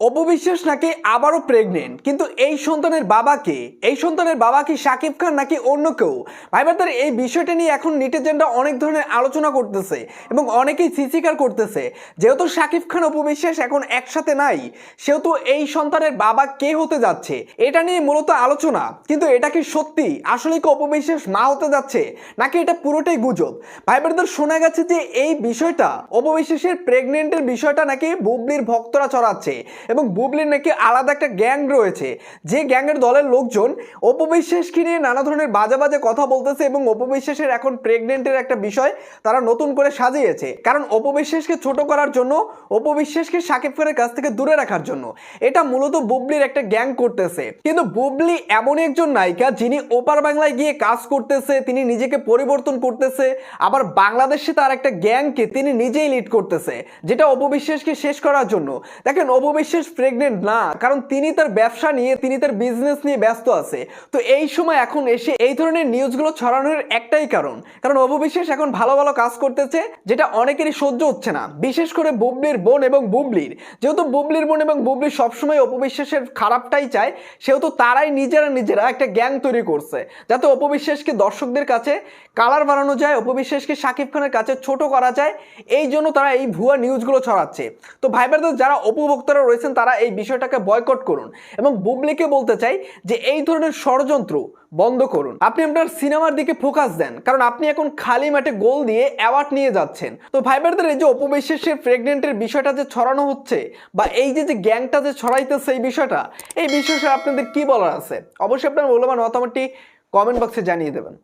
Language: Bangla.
অপবিশ্বাস নাকি আবারও প্রেগনেন্ট কিন্তু এই সন্তানের বাবাকে, এই সন্তানের বাবা কি শাকিব খান নাকি অন্য কেউ? ভাইবারদের এই বিষয়টা নিয়ে এখন নিটেজেনরা অনেক ধরনের আলোচনা করতেছে এবং অনেকেই সিসিকার করতেছে। যেহেতু শাকিব খান অপবিশ্বাস এখন একসাথে নাই, সেহেতু এই সন্তানের বাবা কে হতে যাচ্ছে? এটা নিয়ে মূলত আলোচনা। কিন্তু এটা কি সত্যি? আসলে কি অপবিশ্বাস মা হতে যাচ্ছে? নাকি এটা পুরোটাই গুজব? ভাইবারদের শোনা গেছে যে এই বিষয়টা, অপবিশ্বাসের প্রেগনেন্টের বিষয়টা নাকি বুবলির ভক্তরা চড়াচ্ছে এবং বুবলির নাকি আলাদা একটা গ্যাং রয়েছে। যে গ্যাংয়ের দলের লোকজন অপবিশ্বাসকে নিয়ে নানা ধরনের বাজে বাজে কথা বলতেছে এবং অপবিশ্বাসের এখন প্রেগনেন্টের একটা বিষয় তারা নতুন করে সাজিয়েছে। কারণ অপবিশ্বাসকে ছোট করার জন্য, অপবিশ্বাসকে সাকিব খানের কাছ থেকে দূরে রাখার জন্য। এটা মূলত বুবলির একটা গ্যাং করতেছে। কিন্তু বুবলি এমন একজন নায়িকা যিনি ওপার বাংলায় গিয়ে কাজ করতেছে, তিনি নিজেকে পরিবর্তন করতেছে, আবার বাংলাদেশে তার একটা গ্যাংকে তিনি নিজেই লিড করতেছে, যেটা অপবিশ্বাসকে শেষ করার জন্য। দেখেন, অপবিশ্বাস প্রেগনেন্ট না, কারণ তিনি তার ব্যবসা নিয়ে, তিনি তার বিজনেস নিয়ে ব্যস্ত আছে। তো এই সময় এখন এসে এই ধরনের নিউজগুলো ছড়ানোর একটাই কারণ। কারণ অপবিশ্বাস এখন ভালো ভালো কাজ করতেছে, যেটা অনেকেরই সহ্য হচ্ছে না। বিশেষ করে বুবলির বোন এবং বুবলির। যেহেতু বুবলির বোন এবং বুবলি সবসময় অপবিশ্বাসের খারাপটাই চায়, সেহেতু তারাই নিজেরা নিজেরা একটা গ্যাং তৈরি করছে। যাতে অপবিশ্বাসকে দর্শকদের কাছে কালার বানানো যায়, অপবিশ্বাসকে শাকিব খানের কাছে ছোট করা যায়, এই জন্য তারা এই ভুয়া নিউজগুলো ছড়াচ্ছে। তো ভাই ব্রাদার যারা উপভোক্তারা রয়েছেন তারা এই বিষয়টাকে বয়কট করুন এবং বুবলিকে বলতে চাই যে এই ধরনের ষড়যন্ত্র বন্ধ করুন। আপনি আপনার সিনেমার দিকে ফোকাস দেন, কারণ আপনি এখন খালি মাঠে গোল দিয়ে অ্যাওয়ার্ড নিয়ে যাচ্ছেন। তো ভাই ব্রাদার এই যে অপবিশ্বাসের প্রেগনেন্টের বিষয়টা যে ছড়ানো হচ্ছে বা এই যে যে গ্যাংটা যে ছড়াইতেছে এই বিষয়টা, এই বিষয়ে আপনাদের কি বলার আছে? অবশ্যই আপনার মূল্যবান মতামতটি কমেন্ট বক্সে জানিয়ে দেবেন।